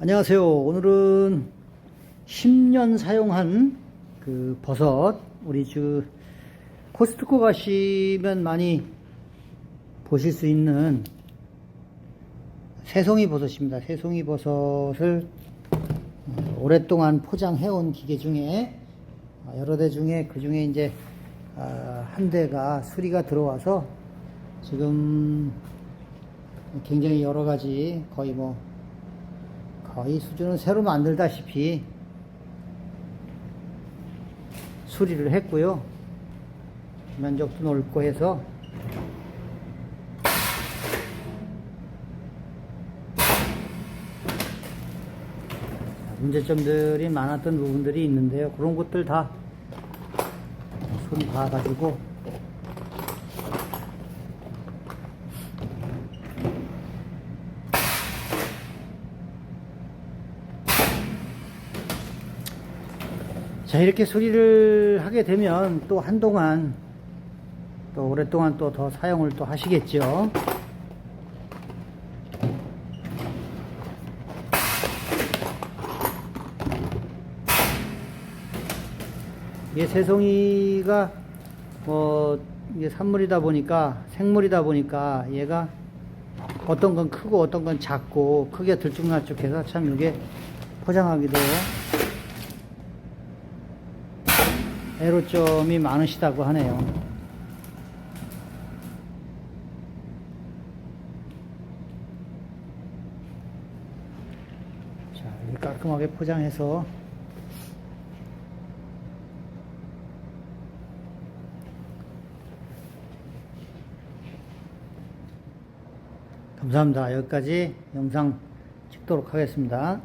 안녕하세요. 오늘은 10년 사용한 그 버섯, 우리 저 코스트코 가시면 많이 보실 수 있는 새송이 버섯입니다. 새송이 버섯을 어, 오랫동안 포장해온 기계 중에 어, 여러 대 중에 그 중에 이제 아, 한 대가 수리가 들어와서 지금 굉장히 여러 가지 거의 뭐 거의 수준은 새로 만들다시피 수리를 했고요. 면적도 넓고 해서 문제점들이 많았던 부분들이 있는데요. 그런 것들 다 손 봐가지고 자 이렇게 수리를 하게 되면 또 한동안 또 오랫동안 또 더 사용을 또 하시겠죠. 이게 새송이가 뭐 이게 산물이다 보니까 생물이다 보니까 얘가 어떤 건 크고 어떤 건 작고 크게 들쭉날쭉해서 참 이게 포장하기도 애로점이 많으시다고 하네요. 자, 깔끔하게 포장해서 감사합니다. 여기까지 영상 찍도록 하겠습니다.